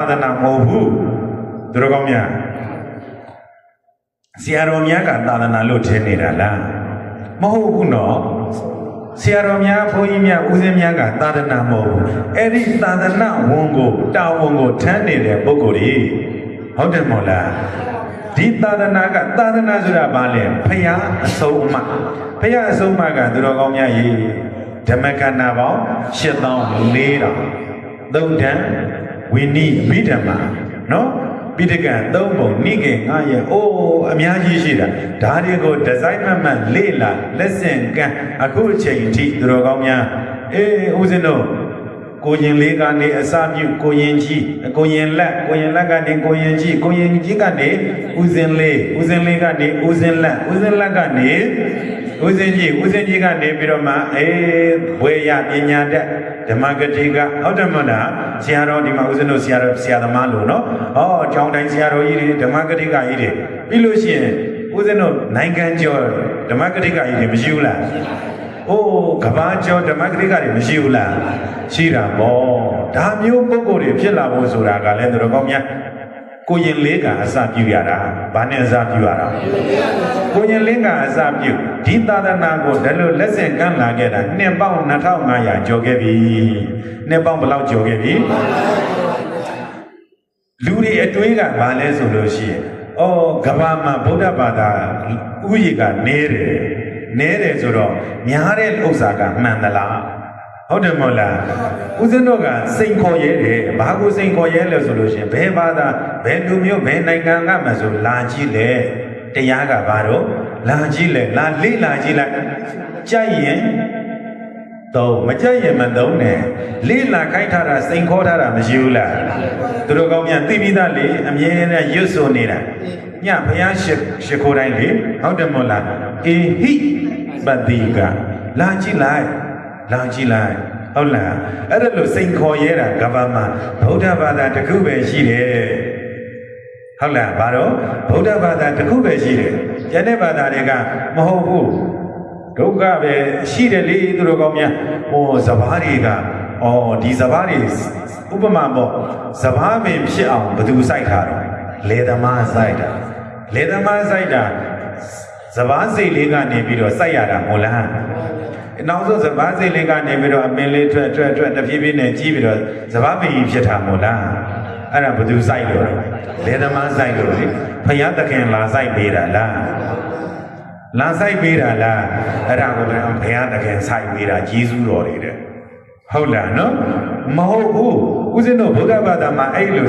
သာသနာမဟုတ်ဘူးသူတော်ကောင်းများဆရာတော်များကသာသနာလို့ထင်နေတာလားမဟုတ်ဘူးနော်ဆရာတော်များဘုန်းကြီးများဦးဇင်းများကသာသနာမဟုတ်ဘူးအဲ့ဒီသာသနာဝန်ကိုတာဝန်ကိုထမ်းနေတဲ့ပုဂ္ဂိုလ်ကြီးဟုတ်တယ်မို့လားဒီသာသနာကသာသနာဆိုတာဘာလဲဖရာအဆုံးအမဖရာအဆုံးအမကသူတော်ကောင်းများကြီးဓမ္မကဏပေါင်း8400သုံးတန် ဝိနိဘိဓမ္မာနော်ပိဋကံသုံးပုံနိကေငါရဲ့အိုးအများကြီးရှိတာဒါတွေကိုဒီဇိုင်းမှတ်မှတ်လေ့လာလက်ဆင့်ကမ်းအခုအချိန်အထိသူတော်ကောင်းများအေးဦးဇင်းတို့ ကိုရင်လေးကနေအစပြုကိုရင်ကြီးကိုရင်လက်ကိုရင်လက်ကနေကိုရင်ကြီးကိုရင်ကြီးကနေဦးဇင်းလေးဦးဇင်းလေးကနေဦးဇင်းလက်ဦးဇင်းလက်ကနေဦးဇင်းကြီးဦးဇင်းကြီးကနေပြီးတော့မှအေးဘွေရပညာတတ်ဓမ္မဂတိကဟုတ်တယ်မဟုတ်လားဆရာတော်ဒီမှာဦးဇင်းတို့ဆရာတော်ဆရာသမားလို့နော်ဟောကျောင်းတိုင်းဆရာတော်ကြီးတွေဓမ္မဂတိကကြီးတွေပြီးလို့ရှိရင်ဦးဇင်းတို့နိုင်ငံကျော်ဓမ္မဂတိကကြီးတွေမရှိဘူးလား အိုးကဘာကျော်ဓမ္မဂတိကတွေမရှိဘူးလားရှိတာပေါ့ဒါမျိုးပုံကိုယ်တွေဖြစ်လာဖို့ဆိုတာကလည်းသူတော်ကောင်းများကိုရင်လေးကအစပြုရတာဘာနဲ့အစပြုရတာကိုရင်လေးကအစပြုဒီသာသနာကိုဒါလို့လက်ဆင့်ကမ်းလာခဲ့တာနှစ်ပေါင်း2500ကျော်ခဲ့ပြီနှစ်ပေါင်းဘယ်လောက်ကျော်ခဲ့ပြီလူတွေအတွေးကဘာလဲဆိုလို့ရှိရင်အော်ကဘာမှာဗုဒ္ဓဘာသာဥယျာဉ်ကနေတယ် နဲတယ်ဆိုတော့များတဲ့ဥစ္စာကမှန်သလားဟုတ်တယ်မဟုတ်လားဦးဇင်းတို့ကစိန်ခေါ်ရဲတယ်ဘာကိုစိန်ခေါ်ရဲလဲဆိုလို့ရှိရင်ဘယ်ဘာသာဘယ်လူမျိုးဘယ်နိုင်ငံကမှဆိုလာကြည့်လေတရားကဘာတော့လာကြည့်လေလာလေ့လာကြည့်လိုက်ကြိုက်ရင် တော့မကြိုက်ရင်မသုံးနဲ့လေ့လာခိုင်းထားတာစိန်ခေါ်ထားတာမရှိဘူးလားသူတို့ကောင်းမြန်သိပြီးသားလေအမြဲတမ်းရွတ်ဆိုနေတာညဘုရားရှိရှိခိုးတိုင်းလေဟုတ်တယ်မို့လားအေဟိပတိကလာကြည့်လိုက်လောင်ကြည့်လိုက်ဟုတ်လားအဲ့ဒါလို့စိန်ခေါ်ရဲတာကဘာမှာဗုဒ္ဓဘာသာတစ်ခုပဲရှိတယ်ဟုတ်လားဘာတော့ဗုဒ္ဓဘာသာတစ်ခုပဲရှိတယ်ကျန်တဲ့ဘာသာတွေကမဟုတ်ဘူး ဒုက္ခပဲရှိတယ်လေသူတို့ကောင်းများဟိုစဘာတွေကအော်ဒီစဘာတွေဥပမာပေါ့စဘာပင်ဖြစ်အောင်ဘယ်သူစိုက်ထားတော့လေသမားစိုက်တာလေသမားစိုက်တာစဘာစိတ်လေးကနေပြီးတော့စိုက်ရတာမဟုတ်လားနောက်ဆုံးစပားစိတ်လေးကနေပြီးတော့အပင်လေးထွက်ထွက်ထွက်တဖြည်းဖြည်းနဲ့ကြီးပြီးတော့စပားပင်ကြီးဖြစ်တာမို့လားအဲ့ဒါဘယ်သူစိုက်လို့လဲလေသမားစိုက်လို့လေဖယားသခင်လာစိုက်ပေးတာလား လာစိုက်ပေးတာလားအဲ့ဒါကိုလည်းဘုရားသခင်စိုက်ပေးတာဂျေဇုတော်တွေတဲ့ဟုတ်လားနော်မဟုတ်ဘူးဦးဇင်းတို့ဗုဒ္ဓဘာသာမှာအဲ့လို